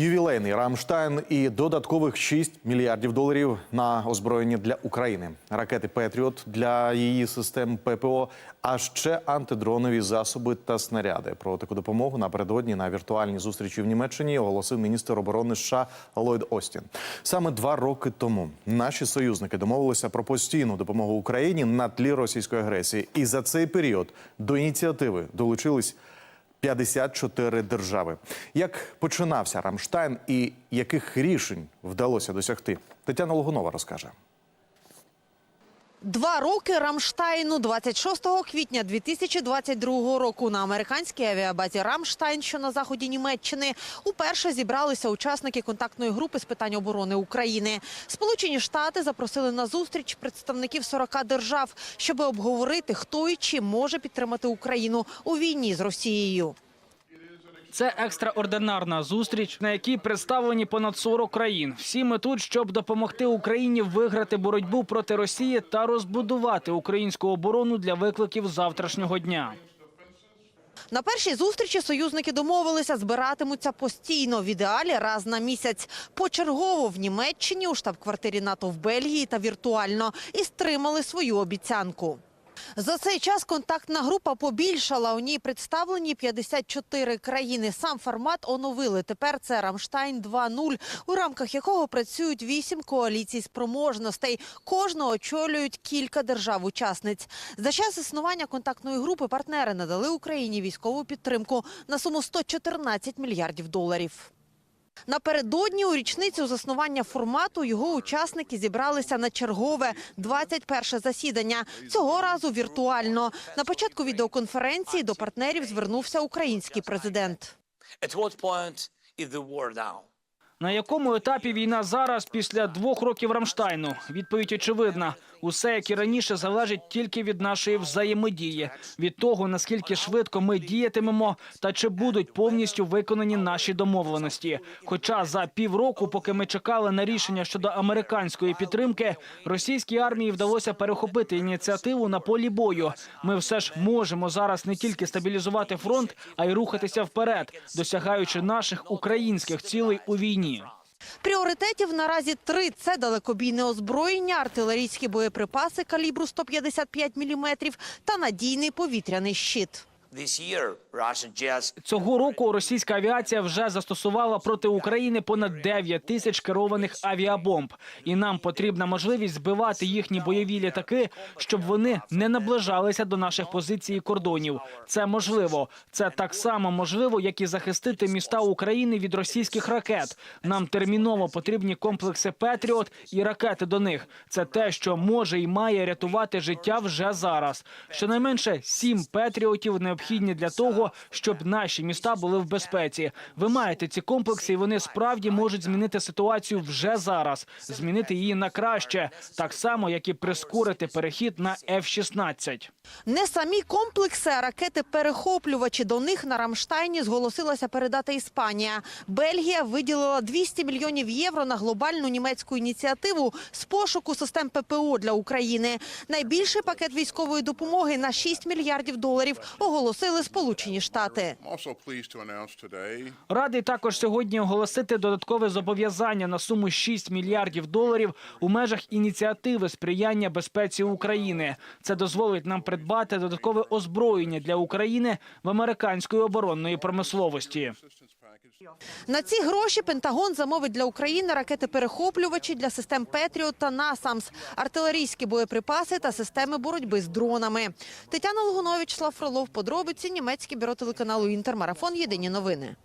Ювілейний Рамштайн і додаткових 6 мільярдів доларів на озброєння для України, ракети Петріот для її систем ППО, а ще антидронові засоби та снаряди. Про таку допомогу напередодні на віртуальній зустрічі в Німеччині оголосив міністр оборони США Ллойд Остін. Саме два роки тому наші союзники домовилися про постійну допомогу Україні на тлі російської агресії, і за цей період до ініціативи долучились 54 держави. Як починався Рамштайн і яких рішень вдалося досягти? Тетяна Логунова розкаже. Два роки Рамштайну 26 квітня 2022 року на американській авіабазі Рамштайн, що на заході Німеччини, уперше зібралися учасники контактної групи з питань оборони України. Сполучені Штати запросили на зустріч представників 40 держав, щоб обговорити, хто і чим може підтримати Україну у війні з Росією. Це екстраординарна зустріч, на якій представлені понад 40 країн. Всі ми тут, щоб допомогти Україні виграти боротьбу проти Росії та розбудувати українську оборону для викликів завтрашнього дня. На першій зустрічі союзники домовилися, збиратимуться постійно, в ідеалі раз на місяць. Почергово в Німеччині, у штаб-квартирі НАТО в Бельгії та віртуально. І стримали свою обіцянку. За цей час контактна група побільшала. У ній представлені 54 країни. Сам формат оновили. Тепер це Рамштайн 2.0, у рамках якого працюють вісім коаліцій спроможностей. Кожного очолюють кілька держав-учасниць. За час існування контактної групи партнери надали Україні військову підтримку на суму 114 мільярдів доларів. Напередодні у річницю заснування формату його учасники зібралися на чергове 21 засідання. Цього разу віртуально. На початку відеоконференції до партнерів звернувся український президент. На якому етапі війна зараз після двох років Рамштайну? Відповідь очевидна. Усе, як і раніше, залежить тільки від нашої взаємодії, від того наскільки швидко ми діятимемо та чи будуть повністю виконані наші домовленості. Хоча за півроку, поки ми чекали на рішення щодо американської підтримки, російській армії вдалося перехопити ініціативу на полі бою. Ми все ж можемо зараз не тільки стабілізувати фронт, а й рухатися вперед, досягаючи наших українських цілей у війні. Пріоритетів наразі три: це далекобійне озброєння, артилерійські боєприпаси калібру 155 мм та надійний повітряний щит. Цього року російська авіація вже застосувала проти України понад 9 тисяч керованих авіабомб, і нам потрібна можливість збивати їхні бойові літаки, щоб вони не наближалися до наших позицій і кордонів. Це можливо. Це так само можливо, як і захистити міста України від російських ракет. Нам терміново потрібні комплекси Петріот і ракети до них. Це те, що може і має рятувати життя вже зараз. Щонайменше сім Петріотів необхідні для того, щоб наші міста були в безпеці. Ви маєте ці комплекси, і вони справді можуть змінити ситуацію вже зараз, змінити її на краще, так само як і прискорити перехід на F-16. Не самі комплекси, а ракети-перехоплювачі. До них на Рамштайні зголосилася передати Іспанія. Бельгія виділила 200 мільйонів євро на глобальну німецьку ініціативу з пошуку систем ППО для України. Найбільший пакет військової допомоги на 6 мільярдів доларів оголосили Сполучені Штати. Радий також сьогодні оголосити додаткове зобов'язання на суму 6 мільярдів доларів у межах ініціативи сприяння безпеці України. Це дозволить нам придбати додаткове озброєння для України в американської оборонної промисловості. На ці гроші Пентагон замовить для України ракети-перехоплювачі для систем Петріот та Насамс, артилерійські боєприпаси та системи боротьби з дронами. Тетяна Лугунович, Слав Фролов, подробиці, німецьке бюро телеканалу Інтермарафон. Єдині новини.